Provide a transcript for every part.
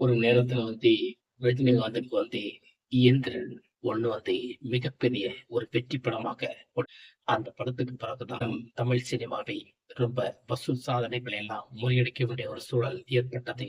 ஒரு நேரத்துல வந்து ரஜினிகாந்துக்கு வந்து இயந்திரன் ஒண்ணு வந்து மிகப்பெரிய ஒரு வெற்றி படமாக அந்த படத்துக்கு பிறகுதான் தமிழ் சினிமாவை ரொம்ப வசூல் சாதனைகளை எல்லாம் முறியடிக்க வேண்டிய ஒரு சூழல் ஏற்பட்டது.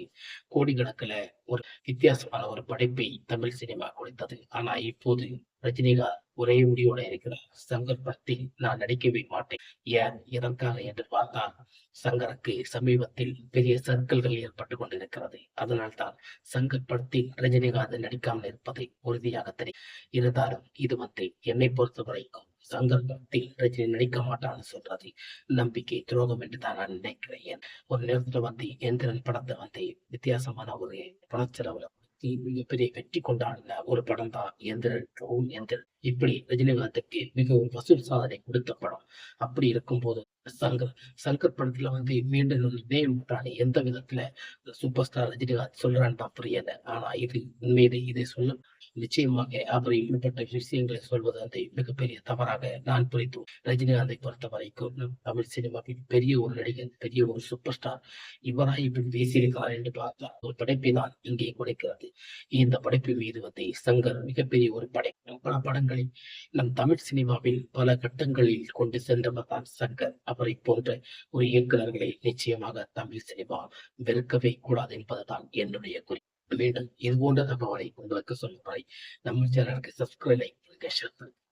கோடிக்கணக்கில் ஒரு வித்தியாசமான ஒரு படைப்பை தமிழ் சினிமா கொடுத்தது. ஆனா இப்போது ரஜினிகாந்த் ஒரே முடிவோட இருக்கிறார் சங்கர் படத்தில் நான் நடிக்கவே மாட்டேன். ஏன்? எதற்காக என்று பார்த்தால் சங்கருக்கு சமீபத்தில் பெரிய சர்க்கிள்கள் ஏற்பட்டு கொண்டிருக்கிறது. அதனால்தான் சங்கர் படத்தில் ரஜினிகாந்த் நடிக்காமல் இருப்பது உறுதியாக தெரியும். இருந்தாலும் இது வந்து என்னை பொறுத்த வரைக்கும் சந்தர்ப்பத்தில் ரஜினி நடிக்க மாட்டான்னு சொல்றது. நம்பிக்கை துரோகம் என்று தான் நான் நினைக்கிறேன். ஒரு நேரத்துல வந்து எந்திரன் படத்தை வந்து வித்தியாசமான ஒரு பணச்செலவுல மிகப்பெரிய வெற்றி கொண்டாடின ஒரு படம் தான் எந்திரன் எந்திரன். இப்படி ரஜினிகாந்துக்கு மிகவும் வசூல் சாதனை கொடுத்த படம். அப்படி இருக்கும்போது சங்கர் சங்கர் படத்துல வந்து மீண்டும் ஒரு எந்த விதத்துல சூப்பர் ஸ்டார் ரஜினிகாந்த் சொல்றான்னு தான் புரியல. ஆனா இது உண்மையிலே இதை சொல்ல நிச்சயமாக அவர் இப்படிப்பட்ட விஷயங்களை சொல்வது வந்து மிகப்பெரிய தவறாக நான் புரிந்து ரஜினிகாந்தை பொறுத்த வரைக்கும் தமிழ் சினிமாவில் பெரிய ஒரு நடிகர் பெரிய ஒரு சூப்பர் ஸ்டார் இவரா இப்படி பேசியிருக்கிறார் என்று பார்த்தா ஒரு படைப்பை தான் இங்கே கொடுக்கிறது இந்த படைப்பு மீது வந்து சங்கர் மிகப்பெரிய ஒரு படை. பல படங்களில் நம் தமிழ் சினிமாவில் பல கட்டங்களில் கொண்டு சென்றவர் தான் சங்கர். அவரை போன்ற ஒரு இயக்குநர்களை நிச்சயமாக தமிழ் சினிமா வெறுக்கவே கூடாது என்பதுதான் என்னுடைய குறி மீண்டும் இது போன்ற தகவலை உங்களுக்கு சொல்லுவாய் நம்ம சேனலுக்கு சப்ஸ்கிரைப் லைக் ஷேர் பண்ணுங்க.